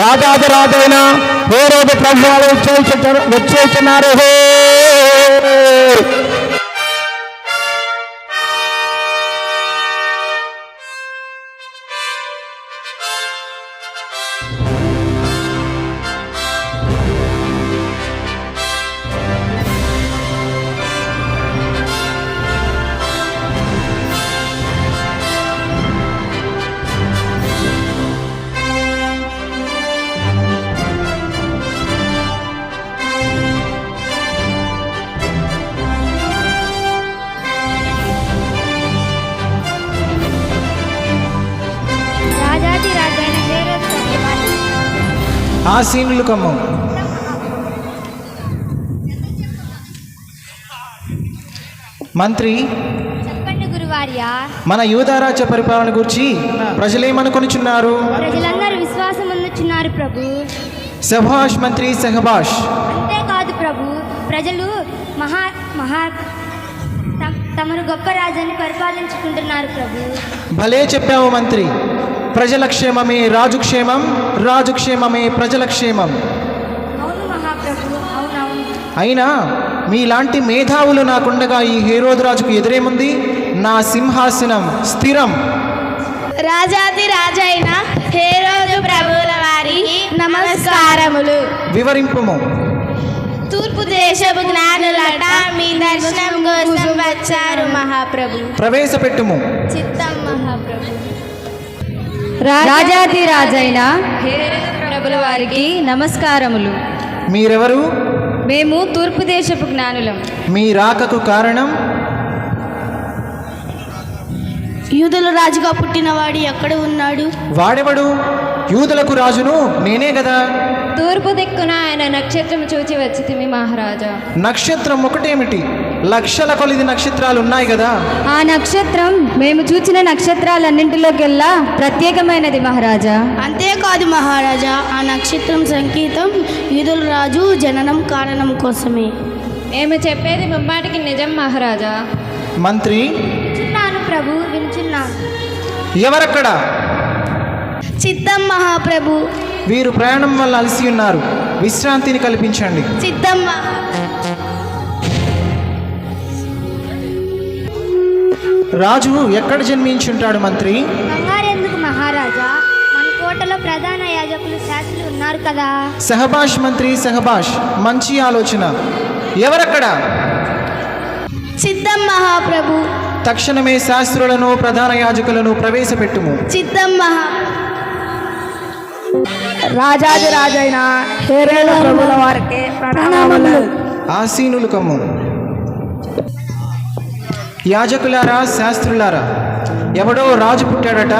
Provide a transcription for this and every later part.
రాజాది రాజైన ఏ రోజు ప్రభువాలు వచ్చేస్తున్నారు ఆసీనులు కమ్ము. మంత్రి చెప్పండి గురువార్యా. మన యూదారాజ్య పరిపాలన గురించి ప్రజలేమనుకొనిచున్నారు? ప్రజలందరూ విశ్వాసం అందుచున్నారు ప్రభు. సభాష్ మంత్రి సహబాష్ అంతేకాదు ప్రభు ప్రజలు మహా మహా తమ- తమరు గొప్ప రాజాన్ని పరిపాలించుకుంటున్నారు ప్రభు. భలే చెప్పావు మంత్రి. ప్రజల క్షేమమే రాజు క్షేమం రాజు క్షేమమే ప్రజల క్షేమం అయినా మీలాంటి మేధావులు నాకుండగా ఈ హేరోదు రాజుకు ఎదురేముంది? నా సింహాసనం స్థిరం. రాజాది రాజైన హేరోదు ప్రభువుల వారి నమస్కారములు. వివరింపుము. తూర్పు దేశపు జ్ఞానులట మీ దర్శనం కోసం వచ్చారు మహాప్రభు. ప్రవేశపెట్టుము. చిత్తం రాజాది రాజైన ప్రభుల వారికి నమస్కారములు. మీరెవరు? మేము తూర్పు దేశపు జ్ఞానులం. మీ రాకకు కారణం? యూదుల రాజుగా పుట్టినవాడు ఎక్కడ ఉన్నాడు? వాడెవడు? యూదులకు రాజును నేనే కదా. తూర్పు దిక్కున ఆయన నక్షత్రం చూచి వచ్చితిమి మహారాజా. నక్షత్రం ఒకటేమిటి? లక్షల కొలిది నక్షత్రాలు ఉన్నాయి కదా? ఆ నక్షత్రం మేము చూచిన నక్షత్రాలన్నింటిలోకెల్లా ప్రత్యేకమైనది మహారాజా. అంతేకాదు మహారాజా ఆ నక్షత్రం సంకేతం యూదుల రాజు జననం కారణం కోసమే. మేము చెప్పేది ముమ్మాటికి నిజం మహారాజా. మంత్రి? వింటున్నాను ప్రభు వింటున్నాను. ఎవరక్కడ? చిత్తం మహాప్రభు. వీరు ప్రయాణం వల్ల అలసి ఉన్నారు. విశ్రాంతిని కల్పించండి. మహా- రాజు ఎక్కడ జన్మించుంటాడు మంత్రి? కంగారెందుకు మహారాజా? మన కోటలో ప్రధాన యాజకులు శాస్త్రులు ఉన్నారు కదా. సహబాష్ మంత్రి సహబాష్ మంచి ఆలోచన. ఎవరక్కడ? చిత్తం మహాప్రభు. తక్షణమే శాస్త్రులను ప్రధాన యాజకులను ప్రవేశపెట్టుము. చిత్తం మహా రాజాది రాజైన హేరేడు ప్రభుల వారికి ప్రణామములు. ఆసీనులు కమ్ము యాజకులారా శాస్త్రులారా ఎవడో రాజు పుట్టాడట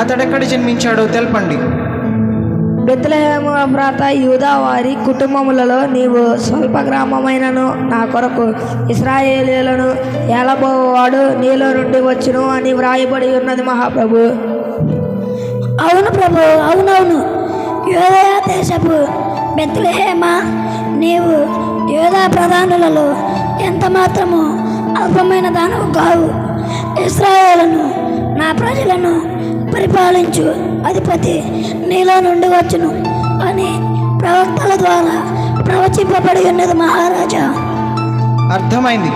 అతడెక్కడ జన్మించాడో తెలపండి. బెత్లహేము అమ్రాత యూదా వారి కుటుంబములలో నీవు స్వల్ప గ్రామమైనను నా కొరకు ఇస్రాయేలీలను ఏలబోవాడు నీలో నుండి వచ్చును అని వ్రాయబడి ఉన్నది మహాప్రభు. అవును ప్రభు అవునవును. యోదయ దేశపు బెత్లెహేమ నీవు యోధా ప్రధానులలో ఎంత మాత్రము అల్పమైన దానవు కావు. ఇస్రాయేలను నా ప్రజలను పరిపాలించు అధిపతి నీలో నుండి వచ్చును అని ప్రవక్తల ద్వారా ప్రవచింపబడి ఉన్నది మహారాజా. అర్థమైంది.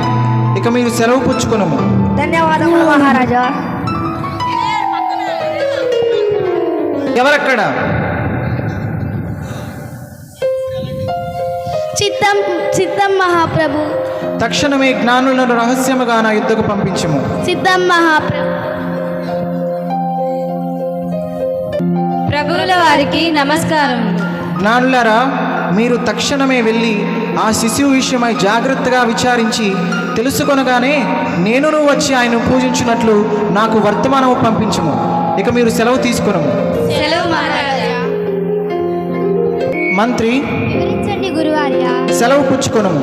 ఇక మీరు సెలవు పుచ్చుకునము. ధన్యవాదములు మహారాజా. ఎవరక్కడ? చిత్తం చిత్తం మహాప్రభు. తక్షణమే జ్ఞానులను రహస్యముగా నా యుద్ధకు పంపించము. సిద్ధం మహాప్రభు. ప్రభువుల వారికి నమస్కారములు జ్ఞానులారా మీరు తక్షణమే వెళ్ళి ఆ శిశువు విషయమై జాగ్రత్తగా విచారించి తెలుసుకొనగానే నేనును వచ్చి ఆయన పూజించినట్లు నాకు వర్తమానము పంపించము. ఇక మీరు సెలవు తీసుకునము. సెలవు మహారాజా. మంత్రి వివరించండి గురువార్యా. సెలవు పుచ్చుకొనము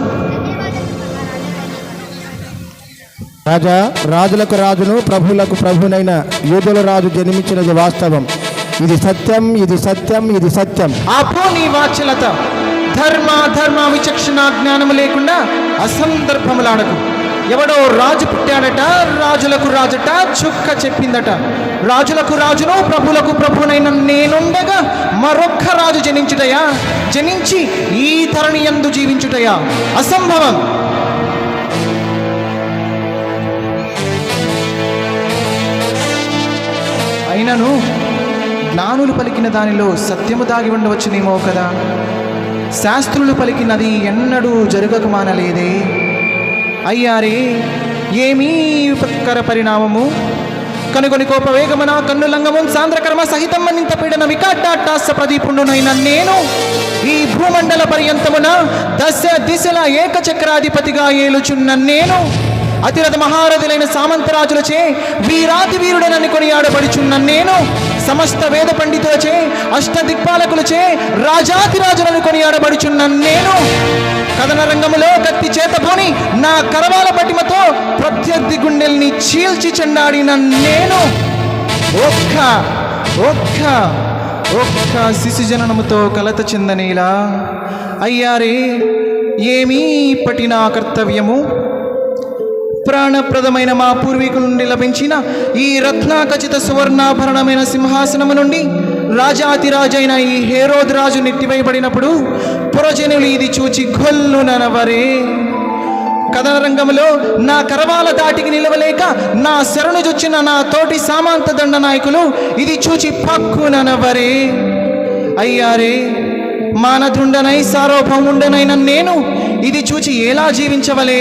రాజా రాజులకు రాజును ప్రభువులకు ప్రభునైన యూదుల రాజు జన్మించినది వాస్తవం. ఇది సత్యం ఇది సత్యం ఇది సత్యం. ఆపో నీ వాచ్యలత. ధర్మ ధర్మ విచక్షణ జ్ఞానము లేకుండా అసందర్భములాడకు. ఎవడో రాజు పుట్టాడట రాజులకు రాజట చుక్క చెప్పిందట. రాజులకు రాజును ప్రభులకు ప్రభునైన నేనుండగా మరొక్క రాజు జనించుటయా? జనించి ఈ ధరణి ఎందు జీవించుటయా? అసంభవం. అయినను జ్ఞానులు పలికిన దానిలో సత్యము దాగి ఉండవచ్చునేమో కదా? శాస్త్రులు పలికినది ఎన్నడూ జరగక మానలేదే. అయ్యారే? ఏమీ విపత్కర పరిణామము? కనుగొని కోపవేగమన కన్నులంగము సాంద్రకర్మ సహితం మన్నింత పీడన వికాటాట్టాస ప్రదీపుండునైన నేను ఈ భూమండల పర్యంతమున దశ దిశల ఏకచక్రాధిపతిగా ఏలుచున్న నేను. అతిరథ మహారథులైన సామంతరాజులచే వీరాతి వీరుడనని కొనియాడబడుచున్న నేను సమస్త వేద పండితులచే అష్ట దిక్పాలకులచే రాజాతిరాజులను కొనియాడబడుచున్న నేను కథన రంగములో కత్తి చేతపోని నా కరవాల పటిమతో ప్రత్యర్థి గుండెల్ని చీల్చి చెండాడిన నేను. ఒక్క ఒక్క ఒక్క శిశు జననముతో కలత చెందనేలా? అయ్యారే ఏమీ ఇప్పటి నా కర్తవ్యము? ప్రాణప్రదమైన మా పూర్వీకుల నుండి లభించిన ఈ రత్నాకచిత సువర్ణాభరణమైన సింహాసనము నుండి రాజాతిరాజైన ఈ హేరోద్ రాజు నెట్టివేయబడినప్పుడు పురజనులు ఇది చూచి గొల్లు ననవరే కథన రంగంలో నా కరవాల దాటికి నిలవలేక నా శరణు జొచ్చిన నా తోటి సామంత దండ నాయకులు ఇది చూచి పక్కుననవరే. అయ్యారే మానదుండనై సార్వభౌముండనైన నేను ఇది చూచి ఎలా జీవించవలే?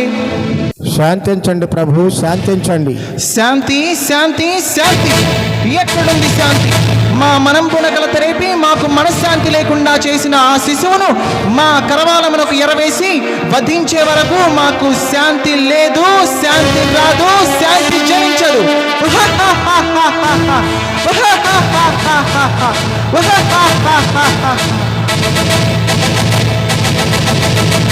శాంతించండి ప్రభు శాంతించండి. శాంతి శాంతి శాంతి. ఎక్కడుంది శాంతి? మా మనం పునకలత రేపి మాకు మనశ్శాంతి లేకుండా చేసిన ఆ శిశువును మా కరవాలమునకు ఎరవేసి వధించే వరకు మాకు శాంతి లేదు శాంతి రాదు శాంతి జనించదు